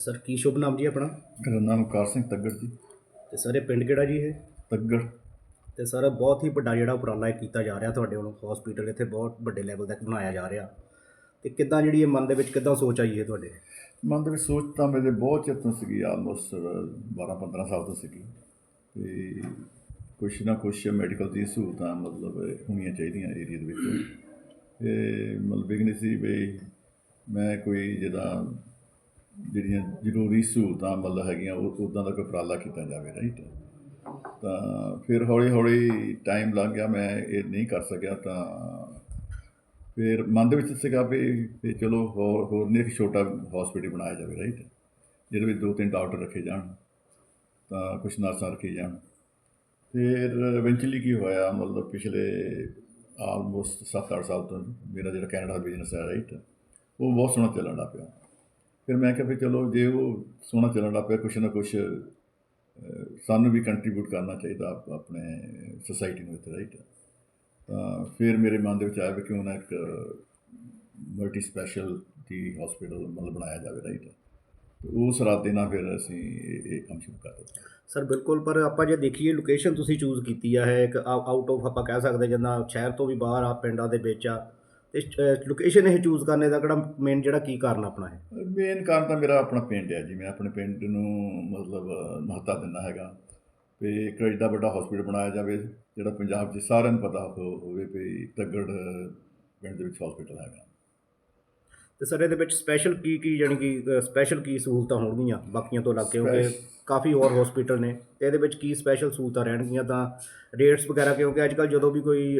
Sir ਕੀ ਸ਼ੁਭ ਨਾਮ ਜੀ ਆਪਣਾ? ਮੇਰਾ ਨਾਮ ਕਾਰ ਸਿੰਘ ਤੱਗੜ ਜੀ। ਤੇ ਸਰ ਇਹ ਪਿੰਡ ਕਿਹੜਾ ਜੀ ਇਹ? ਤੱਗੜ। ਤੇ ਸਰ ਬਹੁਤ ਹੀ ਵੱਡਾ ਜਿਹੜਾ ਉਪਰਾਲਾ ਇਹ ਕੀਤਾ ਜਾ ਰਿਹਾ ਤੁਹਾਡੇ ਵੱਲੋਂ ਹਸਪੀਟਲ ਇੱਥੇ ਬਹੁਤ ਵੱਡੇ ਲੈਵਲ ਤੱਕ ਬਣਾਇਆ ਜਾ ਰਿਹਾ। ਤੇ ਕਿੱਦਾਂ ਜਿਹੜੀ ਇਹ ਮਨ ਦੇ ਵਿੱਚ ਕਿੱਦਾਂ ਸੋਚ ਆਈ ਹੈ ਤੁਹਾਡੇ? ਮਨ ਦੇ ਵਿੱਚ ਸੋਚ ਤਾਂ ਮੇਰੇ ਬਹੁਤ ਚਿਰ ਤੋਂ ਸੀਗੀ ਆਲਮੋਸਟ 12 15 ਸਾਲ ਤੋਂ ਸੀਗੀ। ਤੇ ਕੁਛ ਨਾ ਕੁਛ ਮੈਡੀਕਲ ਦੀ ਸਹੂਲਤਾਂ ਮਤਲਬ ਹੋਣੀਆਂ ਚਾਹੀਦੀਆਂ ਏਰੀਆ ਦੇ ਵਿੱਚ। ਤੇ ਮਤਲਬ ਬਿਗਨੈਸ ਸੀ ਵੀ ਮੈਂ ਕੋਈ ਜਿਹਦਾ ਜਿਹੜੀਆਂ ਜ਼ਰੂਰੀ ਸਹੂਲਤਾਂ ਮਤਲਬ ਹੈਗੀਆਂ, ਉਹ ਉੱਦਾਂ ਦਾ ਕੋਈ ਉਪਰਾਲਾ ਕੀਤਾ ਜਾਵੇ ਰਾਈਟ ਤਾਂ ਫਿਰ ਹੌਲੀ ਹੌਲੀ ਟਾਈਮ ਲੱਗ ਗਿਆ, ਮੈਂ ਇਹ ਨਹੀਂ ਕਰ ਸਕਿਆ, ਤਾਂ ਫਿਰ ਮਨ ਦੇ ਵਿੱਚ ਸੀਗਾ ਵੀ ਚਲੋ ਹੋਰ ਹੋਰ ਨਹੀਂ, ਇੱਕ ਛੋਟਾ ਹਸਪੀਟਲ ਬਣਾਇਆ ਜਾਵੇ ਰਾਈਟ ਜਿਹਦੇ ਵਿੱਚ ਦੋ ਤਿੰਨ ਡਾਕਟਰ ਰੱਖੇ ਜਾਣ, ਤਾਂ ਕੁਛ ਨਰਸਾਂ ਰੱਖੀ ਜਾਣ। ਫਿਰ ਇਵੈਂਚੁਅਲੀ ਕੀ ਹੋਇਆ, ਮਤਲਬ ਪਿਛਲੇ ਆਲਮੋਸਟ 7-8 ਸਾਲ ਤੋਂ ਮੇਰਾ ਜਿਹੜਾ ਕੈਨੇਡਾ ਬਿਜ਼ਨਸ ਹੈ ਰਾਈਟ ਉਹ ਬਹੁਤ ਸੋਹਣਾ ਚੱਲਣ ਲੱਗ ਪਿਆ। ਫਿਰ ਮੈਂ ਕਿਹਾ ਵੀ ਚਲੋ ਜੇ ਉਹ ਸੋਹਣਾ ਚੱਲਣ ਲੱਗ ਪਿਆ, ਕੁਛ ਨਾ ਕੁਛ ਸਾਨੂੰ ਵੀ ਕੰਟਰੀਬਿਊਟ ਕਰਨਾ ਚਾਹੀਦਾ ਆਪਣੇ ਸੋਸਾਇਟੀ ਨੂੰ ਇੱਥੇ ਰਾਈਟ ਤਾਂ ਫਿਰ ਮੇਰੇ ਮਨ ਦੇ ਵਿੱਚ ਆਇਆ ਵੀ ਕਿਉਂ ਨਾ ਇੱਕ ਮਲਟੀ ਸਪੈਸ਼ਲ ਦੀ ਹਸਪੀਟਲ ਮਤਲਬ ਬਣਾਇਆ ਜਾਵੇ ਰਾਈਟ ਉਸ ਇਰਾਦੇ ਨਾਲ ਫਿਰ ਅਸੀਂ ਇਹ ਕੰਮ ਸ਼ੁਰੂ ਕਰ ਦਿੱਤਾ। ਸਰ ਬਿਲਕੁਲ, ਪਰ ਆਪਾਂ ਜੇ ਦੇਖੀਏ ਲੋਕੇਸ਼ਨ ਤੁਸੀਂ ਚੂਜ਼ ਕੀਤੀ ਆ ਹੈ ਇੱਕ ਆਊਟ ਆਫ ਆਪਾਂ ਕਹਿ ਸਕਦੇ ਜਿੱਦਾਂ ਸ਼ਹਿਰ ਤੋਂ ਵੀ ਬਾਹਰ ਆ, ਪਿੰਡਾਂ ਦੇ ਵਿੱਚ ਆ ਤੇ ਲੋਕੇਸ਼ਨ ਇਹ ਚੂਜ਼ ਕਰਨੇ ਦਾ ਕਿਹੜਾ ਮੇਨ ਜਿਹੜਾ ਕੀ ਕਾਰਨ ਆਪਣਾ ਹੈ ਮੇਨ ਕਾਰਨ ਤਾਂ ਮੇਰਾ ਆਪਣਾ ਪਿੰਡ ਹੈ ਜੀ। ਮੈਂ ਆਪਣੇ ਪਿੰਡ ਨੂੰ ਮਤਲਬ ਮਹੱਤਤਾ ਦਿੰਦਾ ਹੈਗਾ। ਵੀ ਇੱਕ ਐਡਾ ਵੱਡਾ ਹਸਪੀਟਲ ਬਣਾਇਆ ਜਾਵੇ, ਜਿਹੜਾ ਪੰਜਾਬ 'ਚ ਸਾਰਿਆਂ ਨੂੰ ਪਤਾ ਹੋ- ਹੋਵੇ ਵੀ ਤੱਗੜ ਪਿੰਡ ਦੇ ਵਿੱਚ ਹਸਪੀਟਲ ਹੈਗਾ। ਤੇ ਸਰ ਇਹਦੇ ਵਿੱਚ ਸਪੈਸ਼ਲ ਕੀ ਕੀ ਜਾਣੀ ਕਿ ਸਪੈਸ਼ਲ ਕੀ ਸਹੂਲਤਾਂ ਹੋਣਗੀਆਂ ਬਾਕੀਆਂ ਤੋਂ ਅਲੱਗ ਕਿਉਂਕਿ ਕਾਫੀ ਹੋਰ ਹਸਪੀਟਲ ਨੇ। ਤੇ ਇਹਦੇ ਵਿੱਚ ਕੀ ਸਪੈਸ਼ਲ ਸਹੂਲਤਾਂ ਰਹਿਣਗੀਆਂ? ਤਾਂ ਰੇਟਸ ਵਗੈਰਾ ਕਿਉਂਕਿ ਅੱਜ ਕੱਲ ਜਦੋਂ ਵੀ ਕੋਈ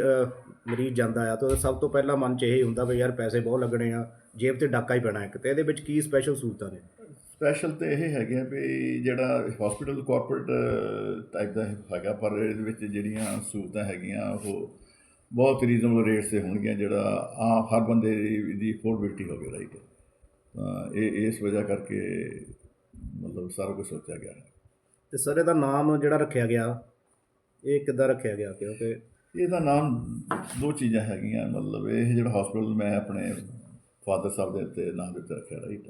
ਮਰੀਜ਼ ਜਾਂਦਾ ਆ ਤਾਂ ਸਭ ਤੋਂ ਪਹਿਲਾਂ ਮਨ 'ਚ ਇਹ ਹੁੰਦਾ ਵੀ ਯਾਰ ਪੈਸੇ ਬਹੁਤ ਲੱਗਣੇ ਆ ਜੇਬ ਤੇ ਡਾਕਾ ਹੀ ਪੈਣਾ ਇੱਕ। ਤੇ ਇਹਦੇ ਵਿੱਚ ਕੀ ਸਪੈਸ਼ਲ ਸਹੂਲਤਾਂ ਨੇ? ਸਪੈਸ਼ਲ ਤੇ ਇਹ ਹੈਗੇ ਆ ਵੀ ਜਿਹੜਾ ਹਸਪੀਟਲ ਕਾਰਪੋਰੇਟ ਟਾਈਪ ਦਾ ਹੈਗਾ ਪਰ ਇਹਦੇ ਵਿੱਚ ਜਿਹੜੀਆਂ ਸਹੂਲਤਾਂ ਹੈਗੀਆਂ ਉਹ ਬਹੁਤ ਰੀਜ਼ਨਬਲ ਰੇਟਸ ਤੇ ਹੋਣਗੀਆਂ ਜਿਹੜਾ ਆ ਹਰ ਬੰਦੇ ਦੀ- ਅਫੋਰਡੇਬਿਲਟੀ ਹੋਵੇ ਰਾਈਟ ਤਾਂ ਇਹ ਇਸ ਵਜ੍ਹਾ ਕਰਕੇ ਮਤਲਬ ਸਾਰਾ ਕੁਝ ਸੋਚਿਆ ਗਿਆ। ਹੈ ਤੇ ਸਰ ਇਹਦਾ ਨਾਮ ਜਿਹੜਾ ਰੱਖਿਆ ਗਿਆ ਇਹ ਕਿੱਦਾਂ ਰੱਖਿਆ ਗਿਆ? ਕਿਉਂਕਿ ਇਹਦਾ ਨਾਮ ਦੋ ਚੀਜ਼ਾਂ ਹੈਗੀਆਂ ਮਤਲਬ ਇਹ ਜਿਹੜਾ ਹਸਪੀਟਲ ਮੈਂ ਆਪਣੇ ਫਾਦਰ ਸਾਹਿਬ ਦੇ ਉੱਤੇ ਨਾਮ ਦੇ ਉੱਤੇ ਰੱਖਿਆ ਰਾਈਟ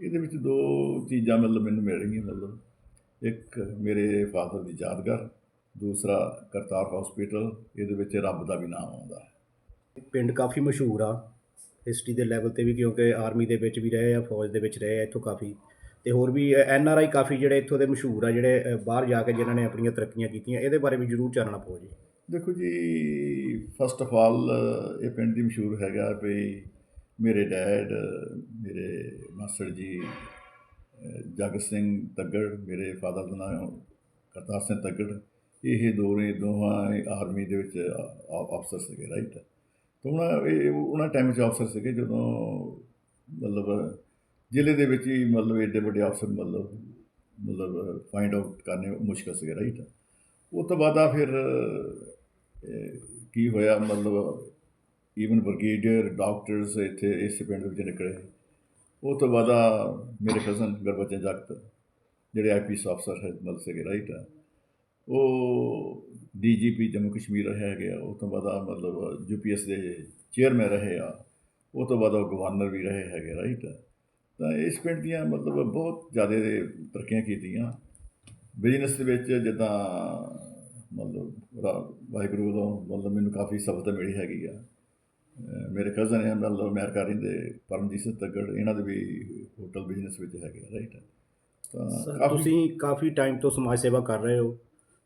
ਇਹਦੇ ਵਿੱਚ ਦੋ ਚੀਜ਼ਾਂ ਮਤਲਬ ਮੈਨੂੰ ਮਿਲ ਰਹੀਆਂ ਮਤਲਬ ਇੱਕ ਮੇਰੇ ਫਾਦਰ ਦੀ ਯਾਦਗਾਰ ਦੂਸਰਾ ਕਰਤਾਰ ਹਸਪੀਟਲ ਇਹਦੇ ਵਿੱਚ ਰੱਬ ਦਾ ਵੀ ਨਾਮ ਆਉਂਦਾ ਹੈ। ਪਿੰਡ ਕਾਫੀ ਮਸ਼ਹੂਰ ਆ ਹਿਸਟਰੀ ਦੇ ਲੈਵਲ ਤੇ ਵੀ ਕਿਉਂਕਿ ਆਰਮੀ ਦੇ ਵਿੱਚ ਵੀ ਰਹੇ ਆ ਫੌਜ ਦੇ ਵਿੱਚ ਰਹੇ ਆ ਇੱਥੋਂ ਕਾਫੀ। ਤੇ ਹੋਰ ਵੀ ਐਨ ਆਰ ਆਈ ਕਾਫੀ ਜਿਹੜੇ ਇੱਥੋਂ ਦੇ ਮਸ਼ਹੂਰ ਆ ਜਿਹੜੇ ਬਾਹਰ ਜਾ ਕੇ ਜਿਨ੍ਹਾਂ ਨੇ ਆਪਣੀਆਂ ਤਰੱਕੀਆਂ ਕੀਤੀਆਂ ਇਹਦੇ ਬਾਰੇ ਵੀ ਜ਼ਰੂਰ ਜਾਣਨਾ ਪਊ ਜੀ। ਦੇਖੋ ਜੀ ਫਸਟ ਆਫ ਆਲ ਇਹ ਪਿੰਡ ਦੀ ਮਸ਼ਹੂਰ ਹੈਗਾ ਵੀ ਮੇਰੇ ਡੈਡ ਮੇਰੇ ਮਾਸਟਰ ਜੀ ਜਗਤ ਸਿੰਘ ਤੱਗੜ ਮੇਰੇ ਫਾਦਰ ਦਾ ਨਾਮ ਕਰਤਾਰ ਸਿੰਘ ਤੱਗੜ। ਇਹ ਦੋਵੇਂ ਦੋਹਾਂ ਆਰਮੀ ਦੇ ਵਿੱਚ ਅਫਸਰ ਸੀਗੇ ਰਾਈਟ ਤਾਂ ਉਹਨਾਂ ਇਹ ਉਹਨਾਂ ਟਾਈਮ 'ਚ ਅਫਸਰ ਸੀਗੇ ਜਦੋਂ ਮਤਲਬ ਜ਼ਿਲ੍ਹੇ ਦੇ ਵਿੱਚ ਹੀ ਮਤਲਬ ਏਡੇ ਵੱਡੇ ਅਫਸਰ ਮਤਲਬ ਮਤਲਬ ਫਾਈਂਡ ਆਊਟ ਕਰਨੇ ਮੁਸ਼ਕਲ ਸੀਗੇ ਰਾਈਟ ਉਹ ਤੋਂ ਬਾਅਦ ਆ ਫਿਰ ਕੀ ਹੋਇਆ, ਮਤਲਬ ਈਵਨ ਬ੍ਰਿਗੇਡੀਅਰ ਡਾਕਟਰਸ ਇੱਥੇ ਇਸ ਪਿੰਡ ਦੇ ਵਿੱਚ ਨਿਕਲੇ। ਉਹ ਤੋਂ ਬਾਅਦ ਆ ਮੇਰੇ ਕਜ਼ਨ ਗੁਰਬਚਨ ਜਗਤ, ਜਿਹੜੇ ਆਈਪੀਐਸ ਅਫਸਰ ਹੈ, ਮਤਲਬ ਸੀਗੇ ਰਾਈਟ ਉਹ ਡੀਜੀਪੀ ਜੰਮੂ ਕਸ਼ਮੀਰ ਰਹੇ ਹੈਗੇ ਆ ਉਹ ਤੋਂ ਬਾਅਦ ਆ ਮਤਲਬ ਯੂਪੀਐਸ ਦੇ ਚੇਅਰਮੈਨ ਰਹੇ ਆ ਉਹ ਤੋਂ ਬਾਅਦ ਉਹ ਗਵਰਨਰ ਵੀ ਰਹੇ ਹੈਗੇ ਰਾਈਟ ਤਾਂ ਇਸ ਪਿੰਡ ਦੀਆਂ ਮਤਲਬ ਬਹੁਤ ਜ਼ਿਆਦਾ ਤਰੱਕੀਆਂ ਕੀਤੀਆਂ। ਬਿਜ਼ਨਸ ਦੇ ਵਿੱਚ ਜਿੱਦਾਂ ਮਤਲਬ ਵਾਹਿਗੁਰੂ ਵੱਲੋਂ ਮਤਲਬ ਮੈਨੂੰ ਕਾਫੀ ਸਫਲਤਾ ਮਿਲੀ ਹੈਗੀ ਆ। ਮੇਰੇ ਕਜ਼ਨ ਹੈ ਮਤਲਬ ਅਮਰੀਕਾ ਰਹਿੰਦੇ ਪਰਮਜੀਤ ਸਿੰਘ ਤੱਗੜ ਇਹਨਾਂ ਦੇ ਵੀ ਹੋਟਲ ਬਿਜ਼ਨਸ ਵਿੱਚ ਹੈਗੇ ਰਾਈਟ ਤਾਂ ਤੁਸੀਂ ਕਾਫੀ ਟਾਈਮ ਤੋਂ ਸਮਾਜ ਸੇਵਾ ਕਰ ਰਹੇ ਹੋ।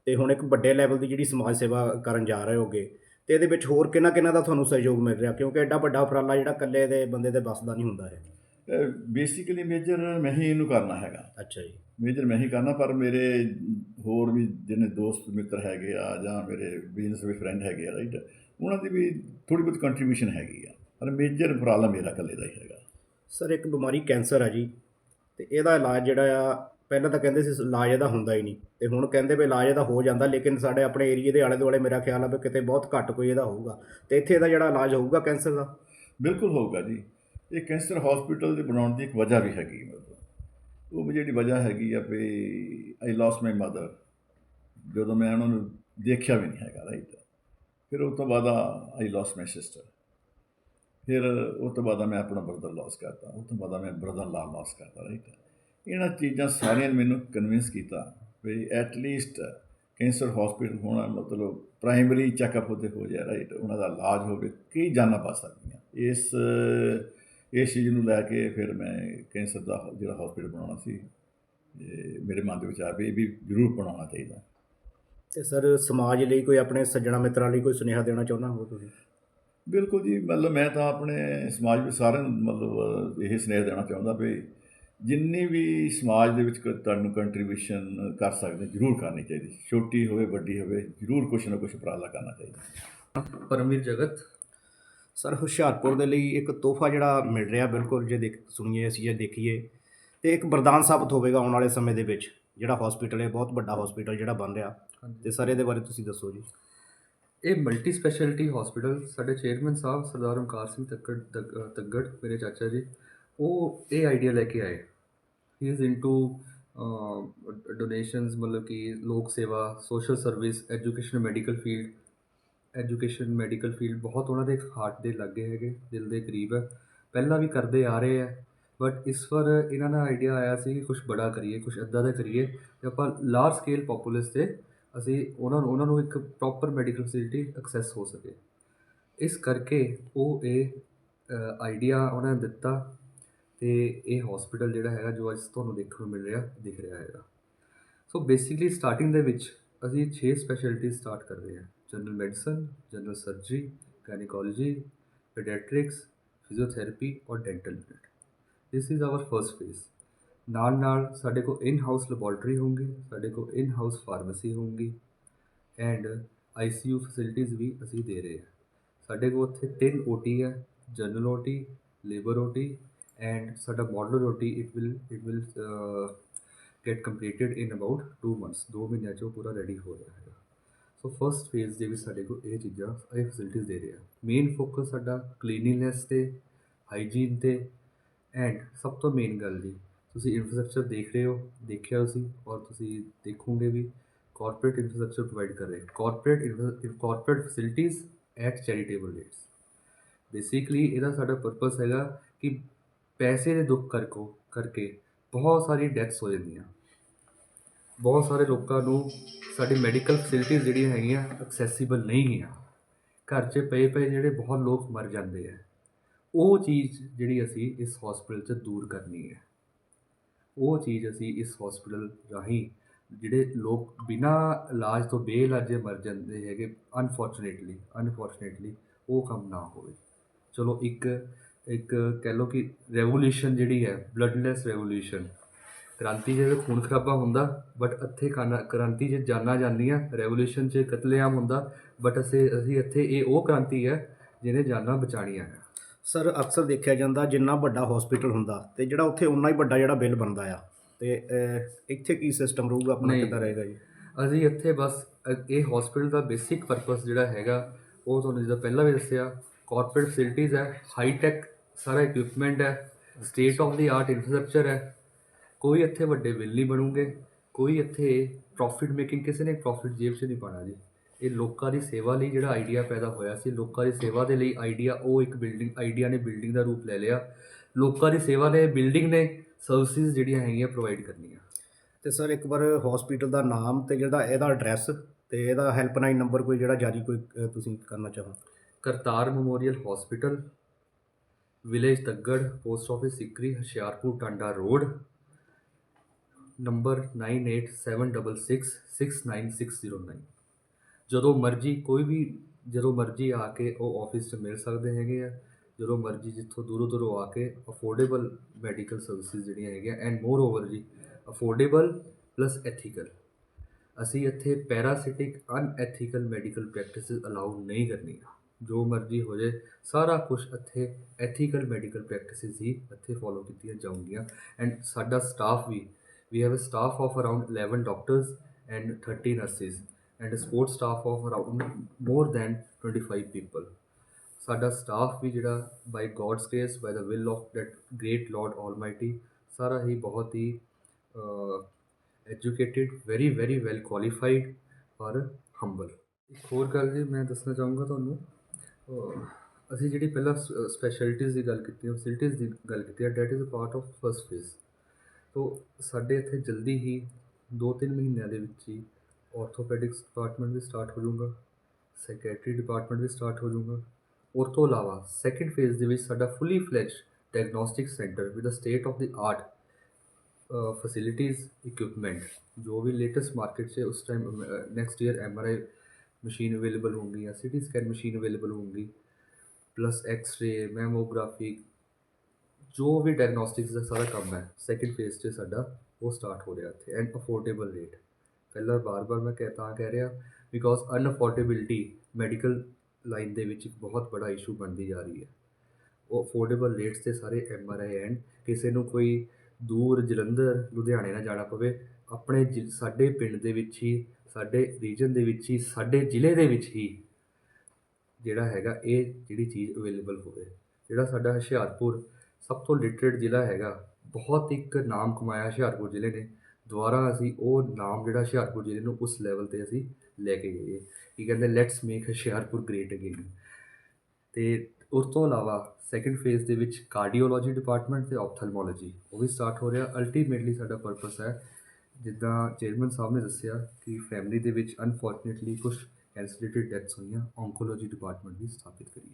ਤੇ ਹੁਣ ਇੱਕ ਵੱਡੇ ਲੈਵਲ ਦੀ ਜਿਹੜੀ ਸਮਾਜ ਸੇਵਾ ਕਰਨ ਜਾ ਰਹੇ ਹੋਗੇ ਤੇ ਇਹਦੇ ਵਿੱਚ ਹੋਰ ਕਿਹਨਾਂ ਕਿਹਨਾਂ ਦਾ ਤੁਹਾਨੂੰ ਸਹਿਯੋਗ ਮਿਲ ਰਿਹਾ? ਕਿਉਂਕਿ ਐਡਾ ਵੱਡਾ ਉਪਰਾਲਾ ਜਿਹੜਾ ਇਕੱਲੇ ਦੇ ਬੰਦੇ ਦੇ ਬਸ ਦਾ ਨਹੀਂ ਹੁੰਦਾ ਹੈ ਬੇਸਿਕਲੀ ਮੇਜਰ ਮੈਂ ਹੀ ਇਹਨੂੰ ਕਰਨਾ ਹੈਗਾ। ਅੱਛਾ ਜੀ। ਮੇਜਰ ਮੈਂ ਹੀ ਕਰਨਾ ਪਰ ਮੇਰੇ ਹੋਰ ਵੀ ਜਿਹਨੇ ਦੋਸਤ ਮਿੱਤਰ ਹੈਗੇ ਆ ਜਾਂ ਮੇਰੇ ਬਿਜ਼ਨਸ ਵਿੱਚ ਫਰੈਂਡ ਹੈਗੇ ਆ ਰਾਈਟ ਉਹਨਾਂ ਦੀ ਵੀ ਥੋੜੀ ਬਹੁਤ ਕੰਟਰੀਬਿਊਸ਼ਨ ਹੈਗੀ ਆ। ਪਰ ਮੇਜਰ ਉਪਰਾਲਾ ਮੇਰਾ ਇਕੱਲੇ ਦਾ ਹੀ ਹੈਗਾ। ਸਰ ਇੱਕ ਬਿਮਾਰੀ ਕੈਂਸਰ ਆ ਜੀ ਤੇ ਇਹਦਾ ਇਲਾਜ ਜਿਹੜਾ ਆ ਪਹਿਲਾਂ ਤਾਂ ਕਹਿੰਦੇ ਸੀ ਇਲਾਜ ਇਹਦਾ ਹੁੰਦਾ ਹੀ ਨਹੀਂ ਤੇ ਹੁਣ ਕਹਿੰਦੇ ਵੀ ਇਲਾਜ ਇਹਦਾ ਹੋ ਜਾਂਦਾ ਲੇਕਿਨ ਸਾਡੇ ਆਪਣੇ ਏਰੀਏ ਦੇ ਆਲੇ ਦੁਆਲੇ ਮੇਰਾ ਖਿਆਲ ਆ ਵੀ ਕਿਤੇ ਬਹੁਤ ਘੱਟ ਕੋਈ ਇਹਦਾ ਹੋਊਗਾ ਤੇ ਇੱਥੇ ਇਹਦਾ ਜਿਹੜਾ ਇਲਾਜ ਹੋਊਗਾ ਕੈਂਸਰ ਦਾ? ਬਿਲਕੁਲ ਹੋਊਗਾ ਜੀ। ਇਹ ਕੈਂਸਰ ਹਸਪੀਟਲ ਦੇ ਬਣਾਉਣ ਦੀ ਇੱਕ ਵਜ੍ਹਾ ਵੀ ਹੈਗੀ ਮਤਲਬ ਉਹ ਜਿਹੜੀ ਵਜ੍ਹਾ ਹੈਗੀ ਆ ਵੀ ਆਈ ਲਾਸਟ ਮਾਈ ਮਦਰ ਜਦੋਂ ਮੈਂ ਉਹਨਾਂ ਨੂੰ ਦੇਖਿਆ ਵੀ ਨਹੀਂ ਹੈਗਾ ਰਾਈਟ ਫਿਰ ਉਸ ਤੋਂ ਬਾਅਦ ਆਈ ਲਾਸਟ ਮਾਈ ਸਿਸਟਰ ਫਿਰ ਉਸ ਤੋਂ ਬਾਅਦ ਮੈਂ ਆਪਣਾ ਬ੍ਰਦਰ ਲਾਸ ਕਰਤਾ। ਉਸ ਤੋਂ ਬਾਅਦ ਮੈਂ ਬ੍ਰਦਰ ਲਾ ਲਾਸ ਕਰਤਾ ਰਾਈਟ ਇਹਨਾਂ ਚੀਜ਼ਾਂ ਸਾਰੀਆਂ ਨੇ ਮੈਨੂੰ ਕਨਵਿੰਸ ਕੀਤਾ ਵੀ ਐਟ ਲੀਸਟ ਕੈਂਸਰ ਹਸਪੀਟਲ ਹੋਣਾ ਮਤਲਬ ਪ੍ਰਾਇਮਰੀ ਚੈੱਕਅਪ ਉਹਦੇ ਹੋ ਜਾਏ ਰਾਈਟ ਉਹਨਾਂ ਦਾ ਇਲਾਜ ਹੋਵੇ ਕਈ ਜਾਨਾਂ ਬਚ ਸਕਦੀਆਂ? ਇਸ ਇਸ ਚੀਜ਼ ਨੂੰ ਲੈ ਕੇ ਫਿਰ ਮੈਂ ਕੈਂਸਰ ਦਾ ਜਿਹੜਾ ਹਸਪੀਟਲ ਬਣਾਉਣਾ ਸੀ ਮੇਰੇ ਮਨ ਦੇ ਵਿੱਚ ਆ ਵੀ ਇਹ ਵੀ ਜ਼ਰੂਰ ਬਣਾਉਣਾ ਚਾਹੀਦਾ। ਤੇ ਸਰ ਸਮਾਜ ਲਈ ਕੋਈ ਆਪਣੇ ਸੱਜਣਾ ਮਿੱਤਰਾਂ ਲਈ ਕੋਈ ਸੁਨੇਹਾ ਦੇਣਾ ਚਾਹੁੰਦਾ ਹੋ ਤੁਸੀਂ? ਬਿਲਕੁਲ ਜੀ ਮਤਲਬ ਮੈਂ ਤਾਂ ਆਪਣੇ ਸਮਾਜ ਵਿੱਚ ਸਾਰਿਆਂ ਨੂੰ ਮਤਲਬ ਇਹ ਸੁਨੇਹਾ ਦੇਣਾ ਚਾਹੁੰਦਾ ਵੀ ਜਿੰਨੀ ਵੀ ਸਮਾਜ ਦੇ ਵਿੱਚ ਕ- ਤੁਹਾਨੂੰ ਕੰਟਰੀਬਿਊਸ਼ਨ ਕਰ ਸਕਦੇ ਜ਼ਰੂਰ ਕਰਨੀ ਚਾਹੀਦੀ। ਛੋਟੀ ਹੋਵੇ ਵੱਡੀ ਹੋਵੇ ਜ਼ਰੂਰ ਕੁਛ ਨਾ ਕੁਛ ਉਪਰਾਲਾ ਕਰਨਾ ਚਾਹੀਦਾ। ਪਰਮਵੀਰ ਜਗਤ ਸਰ ਹੁਸ਼ਿਆਰਪੁਰ ਦੇ ਲਈ ਇੱਕ ਤੋਹਫਾ ਜਿਹੜਾ ਮਿਲ ਰਿਹਾ ਬਿਲਕੁਲ ਜੇ ਦੇਖ ਸੁਣੀਏ ਅਸੀਂ ਜੇ ਦੇਖੀਏ ਤੇ ਇੱਕ ਵਰਦਾਨ ਸਾਬਤ ਹੋਵੇਗਾ ਆਉਣ ਵਾਲੇ ਸਮੇਂ ਦੇ ਵਿੱਚ ਜਿਹੜਾ ਹਸਪੀਟਲ ਹੈ ਬਹੁਤ ਵੱਡਾ ਹਸਪੀਟਲ ਜਿਹੜਾ ਬਣ ਰਿਹਾ। ਤੇ ਸਰ ਇਹਦੇ ਬਾਰੇ ਤੁਸੀਂ ਦੱਸੋ ਜੀ। ਇਹ ਮਲਟੀ ਸਪੈਸ਼ਲਿਟੀ ਹਸਪੀਟਲ ਸਾਡੇ ਚੇਅਰਮੈਨ ਸਾਹਿਬ ਸਰਦਾਰ ਓਮਕਾਰ ਸਿੰਘ ਤੱਕੜ ਤੱਗੜ ਮੇਰੇ ਚਾਚਾ ਜੀ ਉਹ ਇਹ ਆਈਡੀਆ ਲੈ ਕੇ ਆਏ। ਹੀ ਇਜ਼ ਇਨਟੂ ਡੋਨੇਸ਼ਨਸ ਮਤਲਬ ਕਿ ਲੋਕ ਸੇਵਾ social service education medical field education medical field ਬਹੁਤ ਉਹਨਾਂ ਦੇ ਹਾਰਟ ਦੇ ਲੱਗੇ ਹੈਗੇ ਦਿਲ ਦੇ ਕਰੀਬ ਹੈ ਪਹਿਲਾਂ ਵੀ ਕਰਦੇ ਆ ਰਹੇ ਹੈ ਬਟ ਇਸ ਵਾਰ ਇਹਨਾਂ ਦਾ ਆਈਡੀਆ ਆਇਆ ਸੀ ਕਿ ਕੁਝ ਬੜਾ ਕਰੀਏ ਕੁਝ ਇੱਦਾਂ ਦਾ ਕਰੀਏ ਕਿ ਆਪਾਂ ਲਾਰਜ ਸਕੇਲ ਪੋਪੂਲਸ ਤੇ ਅਸੀਂ ਉਹਨਾਂ ਨੂੰ ਉਹਨਾਂ ਨੂੰ ਇੱਕ ਪ੍ਰੋਪਰ ਮੈਡੀਕਲ ਫੈਸਿਲਿਟੀ ਐਕਸੈਸ ਹੋ ਸਕੇ ਇਸ ਕਰਕੇ ਉਹ ਇਹ ਆਈਡੀਆ ਉਹਨਾਂ ਨੇ ਦਿੱਤਾ ਤੇ ਇਹ ਹਸਪੀਟਲ ਜਿਹੜਾ ਹੈਗਾ ਜੋ ਅੱਜ ਤੁਹਾਨੂੰ ਦੇਖਣ ਨੂੰ ਮਿਲ ਰਿਹਾ, ਦਿਖ ਰਿਹਾ ਹੈਗਾ। ਸੋ ਬੇਸਿਕਲੀ ਸਟਾਰਟਿੰਗ ਦੇ ਵਿੱਚ ਅਸੀਂ 6 ਸਪੈਸ਼ਲਿਟੀ ਸਟਾਰਟ ਕਰ ਰਹੇ ਹਾਂ। General medicine general surgery gynaecology paediatrics physiotherapy ਔਰ dental unit this is our first phase ਨਾਲ ਨਾਲ ਸਾਡੇ ਕੋਲ ਇਨ ਹਾਊਸ ਲੈਬੋਰੇਟਰੀ ਹੋਊਗੀ ਸਾਡੇ ਕੋਲ ਇਨ ਹਾਊਸ ਫਾਰਮੇਸੀ ਹੋਊਗੀ ਐਂਡ ਆਈਸੀਯੂ ਫੈਸਿਲਿਟੀਜ਼ ਵੀ ਅਸੀਂ ਦੇ ਰਹੇ ਹਾਂ। ਸਾਡੇ ਕੋਲ ਉੱਥੇ ਤਿੰਨ ਓਟੀ ਹੈ general OT labour OT and ਸਾਡਾ modular OT it will it will get completed in about 2 months 2 ਮਹੀਨਿਆਂ 'ਚ ਉਹ ਪੂਰਾ ਰੈਡੀ ਹੋ ਰਿਹਾ ਹੈਗਾ ਸੋ ਫਰਸਟ ਫੇਜ਼ ਦੇ ਵਿੱਚ ਸਾਡੇ ਕੋਲ ਇਹ ਚੀਜ਼ਾਂ ਇਹ ਫੈਸਿਲਿਟੀਜ਼ ਦੇ ਰਿਹਾ ਮੇਨ ਫੋਕਸ ਸਾਡਾ ਕਲੀਨਲੀਨੈਸ ਤੇ ਹਾਈਜੀਨ ਤੇ ਐਂਡ ਸਭ ਤੋਂ ਮੇਨ ਗੱਲ ਜੀ ਤੁਸੀਂ ਇਨਫਰਾਸਟ੍ਰਕਚਰ ਦੇਖ ਰਹੇ ਹੋ ਦੇਖਿਆ ਤੁਸੀਂ ਔਰ ਤੁਸੀਂ ਦੇਖੋਗੇ ਵੀ ਕਾਰਪੋਰੇਟ ਇਨਫਰਾਸਟ੍ਰਕਚਰ ਪ੍ਰੋਵਾਈਡ ਕਰ ਰਹੇ corporate corporate facilities at charitable rates basically ਇਹਦਾ ਸਾਡਾ ਪਰਪਸ ਹੈਗਾ ਕਿ ਪੈਸੇ ਦੇ ਦੁੱਖ ਕਰਕੇ ਕਰਕੇ ਬਹੁਤ ਸਾਰੀ ਡੈਥਸ ਹੋ ਜਾਂਦੀਆਂ। ਬਹੁਤ ਸਾਰੇ ਲੋਕਾਂ ਨੂੰ ਸਾਡੀ ਮੈਡੀਕਲ ਫੈਸਿਲਿਟੀਜ਼ ਜਿਹੜੀਆਂ ਹੈਗੀਆਂ ਐਕਸੈਸਿਬਲ ਨਹੀਂ ਹੈਗੀਆਂ ਘਰ 'ਚ ਪਏ ਪਏ ਜਿਹੜੇ ਬਹੁਤ ਲੋਕ ਮਰ ਜਾਂਦੇ ਆ। ਉਹ ਚੀਜ਼ ਜਿਹੜੀ ਅਸੀਂ ਇਸ ਹਸਪੀਟਲ 'ਚ ਦੂਰ ਕਰਨੀ ਹੈ। ਉਹ ਚੀਜ਼ ਅਸੀਂ ਇਸ ਹਸਪੀਟਲ ਰਾਹੀਂ ਜਿਹੜੇ ਲੋਕ ਬਿਨਾਂ ਇਲਾਜ ਤੋਂ ਬੇਇਲਾਜੇ ਮਰ ਜਾਂਦੇ ਹੈਗੇ ਅਨਫੋਰਚੂਨੇਟਲੀ ਅਨਫੋਰਚੂਨੇਟਲੀ ਉਹ ਕੰਮ ਨਾ ਹੋਵੇ। ਚਲੋ ਇੱਕ ਇੱਕ ਕਹਿ ਲਓ ਕਿ ਰੈਵੋਲੂਸ਼ਨ ਜਿਹੜੀ ਹੈ ਬਲੱਡਲੈਸ ਰੈਵੋਲੂਸ਼ਨ ਕ੍ਰਾਂਤੀ ਜਦੋਂ ਖੂਨ ਖਰਾਬਾ ਹੁੰਦਾ ਬਟ ਇੱਥੇ ਕ੍ਰਾਂਤੀ 'ਚ ਜਾਨਾਂ ਜਾਂਦੀਆਂ ਰੈਵੋਲੂਸ਼ਨ 'ਚ ਕਤਲੇਆਮ ਹੁੰਦਾ ਬਟ ਅਸੀਂ ਅਸੀਂ ਇੱਥੇ ਇਹ ਉਹ ਕ੍ਰਾਂਤੀ ਹੈ ਜਿਹਨੇ ਜਾਨਾਂ ਬਚਾਣੀਆਂ ਹੈ। ਸਰ ਅਕਸਰ ਦੇਖਿਆ ਜਾਂਦਾ ਜਿੰਨਾ ਵੱਡਾ ਹਸਪੀਟਲ ਹੁੰਦਾ ਤੇ ਜਿਹੜਾ ਉੱਥੇ ਉਨਾ ਹੀ ਵੱਡਾ ਜਿਹੜਾ ਬਿੱਲ ਬਣਦਾ ਆ। ਤੇ ਇੱਥੇ ਕੀ ਸਿਸਟਮ ਰਹੂਗਾ ਆਪਣਾ। ਕਿੱਦਾਂ ਰਹੇਗਾ ਜੀ? ਅਸੀਂ ਇੱਥੇ ਬਸ ਇਹ ਹਸਪੀਟਲ ਦਾ ਬੇਸਿਕ ਪਰਪਸ ਜਿਹੜਾ ਹੈਗਾ ਉਹ ਤੁਹਾਨੂੰ ਜਿੱਦਾਂ ਪਹਿਲਾਂ ਵੀ ਦੱਸਿਆ ਕਾਰਪੋਰੇਟ ਫੈਸਿਲਿਟੀਜ਼ ਹੈ ਹਾਈ ਟੈਕ ਸਾਰਾ ਇਕਵਿਪਮੈਂਟ ਹੈ state of the art infrastructure ਹੈ ਕੋਈ ਇੱਥੇ ਵੱਡੇ ਬਿੱਲ ਨਹੀਂ ਬਣੂਗੇ ਕੋਈ ਇੱਥੇ ਪ੍ਰੋਫਿਟ ਮੇਕਿੰਗ ਕਿਸੇ ਨੇ ਪ੍ਰੋਫਿਟ ਜੇਬ 'ਚ ਨਹੀਂ ਪਾਣਾ ਜੀ ਇਹ ਲੋਕਾਂ ਦੀ ਸੇਵਾ ਲਈ ਜਿਹੜਾ ਆਈਡੀਆ ਪੈਦਾ ਹੋਇਆ ਸੀ ਲੋਕਾਂ ਦੀ ਸੇਵਾ ਦੇ ਲਈ ਆਈਡੀਆ ਉਹ ਇੱਕ ਬਿਲਡਿੰਗ ਆਈਡੀਆ ਨੇ ਬਿਲਡਿੰਗ ਦਾ ਰੂਪ ਲੈ ਲਿਆ ਲੋਕਾਂ ਦੀ ਸੇਵਾ ਦੇ ਬਿਲਡਿੰਗ ਨੇ ਸਰਵਿਸਿਜ਼ ਜਿਹੜੀਆਂ ਹੈਗੀਆਂ ਪ੍ਰੋਵਾਈਡ ਕਰਨੀਆਂ ਤੇ ਸਰ ਇੱਕ ਵਾਰ ਹਸਪੀਟਲ ਦਾ ਨਾਮ ਤੇ ਜਿਹੜਾ ਇਹਦਾ ਐਡਰੈਸ ਤੇ ਇਹਦਾ ਹੈਲਪਲਾਈਨ ਨੰਬਰ ਕੋਈ ਜਿਹੜਾ ਜਾਰੀ ਕੋਈ ਅਹ, ਤੁਸੀਂ ਕਰਨਾ ਚਾਹੋ Kartar memorial hospital, village Taggar, post office Sikri, Hoshiarpur Tanda road, number 9876669609 ਜਦੋਂ ਮਰਜ਼ੀ, ਕੋਈ ਵੀ ਜਦੋਂ ਮਰਜ਼ੀ ਆ ਕੇ ਉਹ ਆਫਿਸ 'ਚ ਮਿਲ ਸਕਦੇ ਹੈਗੇ ਆ, ਜਦੋਂ ਮਰਜ਼ੀ ਜਿੱਥੋਂ ਦੂਰੋਂ ਦੂਰੋਂ ਆ ਕੇ ਅਫੋਰਡੇਬਲ ਮੈਡੀਕਲ ਸਰਵਿਸਿਜ਼ ਜਿਹੜੀਆਂ ਹੈਗੀਆਂ ਐਂਡ ਮੋਰ ਓਵਰ ਜੀ ਅਫੋਰਡੇਬਲ ਪਲੱਸ ਐਥੀਕਲ ਅਸੀਂ ਇੱਥੇ parasitic unethical medical practices allow ਨਹੀਂ ਕਰਨੀਆਂ। ਜੋ ਮਰਜ਼ੀ ਹੋ ਜਾਏ, ਸਾਰਾ ਕੁਝ ਇੱਥੇ ਐਥੀਕਲ ਮੈਡੀਕਲ ਪ੍ਰੈਕਟਿਸਿਸ ਹੀ ਇੱਥੇ ਫੋਲੋ ਕੀਤੀਆਂ ਜਾਊਗੀਆਂ। ਐਂਡ ਸਾਡਾ ਸਟਾਫ ਵੀ, we have a staff of around 11 doctors and 30 nurses and a support staff of around more than 25 people ਸਾਡਾ ਸਟਾਫ ਵੀ ਜਿਹੜਾ by God's grace by the will of that great Lord almighty ਸਾਰਾ ਹੀ ਬਹੁਤ ਹੀ educated very very well qualified ਔਰ humble ਇੱਕ ਹੋਰ ਗੱਲ ਜੀ ਮੈਂ ਦੱਸਣਾ ਚਾਹੂੰਗਾ ਤੁਹਾਨੂੰ ਅਹ ਅਸੀਂ ਜਿਹੜੀ ਪਹਿਲਾਂ ਸਪੈਸ਼ਲਿਟੀਜ਼ ਦੀ ਗੱਲ ਕੀਤੀ ਹੈ ਫੈਸਿਲਿਟੀਜ਼ ਦੀ ਗੱਲ ਕੀਤੀ ਹੈ that is a part of first phase ਤੋ ਸਾਡੇ ਇੱਥੇ ਜਲਦੀ ਹੀ 2-3 ਮਹੀਨਿਆਂ ਦੇ ਵਿੱਚ ਹੀ ਆਰਥੋਪੈਡਿਕਸ ਡਿਪਾਰਟਮੈਂਟ ਵੀ ਸਟਾਰਟ ਹੋ ਜਾਊਗਾ ਸਾਈਕੈਟਰੀ ਡਿਪਾਰਟਮੈਂਟ ਵੀ ਸਟਾਰਟ ਹੋ ਜਾਊਗਾ। ਉਸ ਤੋਂ ਇਲਾਵਾ ਸੈਕੰਡ ਫੇਜ਼ ਦੇ ਵਿੱਚ ਸਾਡਾ fully fledged diagnostic centre with a state of the art facilities equipment ਜੋ ਵੀ ਲੇਟੈਸਟ ਮਾਰਕੀਟ 'ਚ ਉਸ time next year M R I machine available ਹੋਣਗੀ ਜਾਂ ਸਿਟੀ ਸਕੈਨ ਮਸ਼ੀਨ ਅਵੇਲੇਬਲ ਹੋਣਗੀ ਪਲੱਸ ਐਕਸ-ਰੇ ਮੈਮੋਗ੍ਰਾਫੀ ਜੋ ਵੀ ਡਾਇਗਨੋਸਟਿਕਸ ਦਾ ਸਾਰਾ ਕੰਮ ਹੈ ਸੈਕਿੰਡ ਫੇਸ 'ਚ ਸਾਡਾ ਉਹ ਸਟਾਰਟ ਹੋ ਰਿਹਾ ਇੱਥੇ ਐਂਡ ਅਫੋਰਡੇਬਲ ਰੇਟ ਪਹਿਲਾਂ ਬਾਰ-ਬਾਰ ਮੈਂ ਕਹਿ ਤਾਂ ਕਹਿ ਰਿਹਾ ਬਿਕੋਜ਼ ਅਨਅਫੋਰਡੇਬਿਲਟੀ ਮੈਡੀਕਲ ਲਾਈਨ ਦੇ ਵਿੱਚ ਇੱਕ ਬਹੁਤ ਬੜਾ ਇਸ਼ੂ ਬਣਦੀ ਜਾ ਰਹੀ ਹੈ। ਉਹ ਅਫੋਰਡੇਬਲ ਰੇਟਸ ਤੇ ਸਾਰੇ ਐਮ ਆਰ ਆਈ ਐਂਡ ਕਿਸੇ ਨੂੰ ਕੋਈ ਦੂਰ ਜਲੰਧਰ, ਲੁਧਿਆਣੇ ਨਾ ਜਾਣਾ ਪਵੇ, ਆਪਣੇ ਜ਼ਿ- ਸਾਡੇ ਪਿੰਡ ਦੇ ਵਿੱਚ ਹੀ ਸਾਡੇ ਰੀਜਨ ਦੇ ਵਿੱਚ ਹੀ, ਸਾਡੇ ਜ਼ਿਲ੍ਹੇ ਦੇ ਵਿੱਚ ਹੀ ਜਿਹੜਾ ਹੈਗਾ, ਇਹ ਜਿਹੜੀ ਚੀਜ਼ ਅਵੇਲੇਬਲ ਹੋਵੇ, ਜਿਹੜਾ ਸਾਡਾ ਹੁਸ਼ਿਆਰਪੁਰ ਸਭ ਤੋਂ ਲਿਟਰੇਟ ਜ਼ਿਲ੍ਹਾ ਹੈਗਾ, ਬਹੁਤ ਇੱਕ ਨਾਮ ਕਮਾਇਆ ਹੁਸ਼ਿਆਰਪੁਰ ਜ਼ਿਲ੍ਹੇ ਨੇ। ਦੁਬਾਰਾ ਅਸੀਂ ਉਹ ਨਾਮ ਜਿਹੜਾ ਹੁਸ਼ਿਆਰਪੁਰ ਜ਼ਿਲ੍ਹੇ ਨੂੰ ਉਸ ਲੈਵਲ ਤੇ ਅਸੀਂ ਲੈ ਕੇ ਗਏ। ਕੀ ਕਹਿੰਦੇ let's make Hoshiarpur great again ਤੇ ਉਸ ਤੋਂ ਇਲਾਵਾ ਸੈਕੰਡ ਫੇਜ਼ ਦੇ ਵਿੱਚ ਕਾਰਡੀਓਲੋਜੀ ਡਿਪਾਰਟਮੈਂਟ ਤੇ ਆਪਥਲਮੋਲੋਜੀ ਉਹ ਵੀ ਸਟਾਰਟ ਹੋ ਰਿਹਾ। ਅਲਟੀਮੇਟਲੀ ਸਾਡਾ ਪਰਪਸ ਹੈ ਜਿੱਦਾਂ ਚੇਅਰਮੈਨ ਸਾਹਿਬ ਨੇ ਦੱਸਿਆ ਕਿ ਫੈਮਿਲੀ ਦੇ ਵਿੱਚ ਅਨਫੋਰਚੂਨੇਟਲੀ ਕੁਝ ਕੈਂਸਲੇਟਡ ਡੈਥਸ ਹੋਈਆਂ ਔਨਕੋਲੋਜੀ ਡਿਪਾਰਟਮੈਂਟ ਵੀ ਸਥਾਪਿਤ ਕਰੀਏ।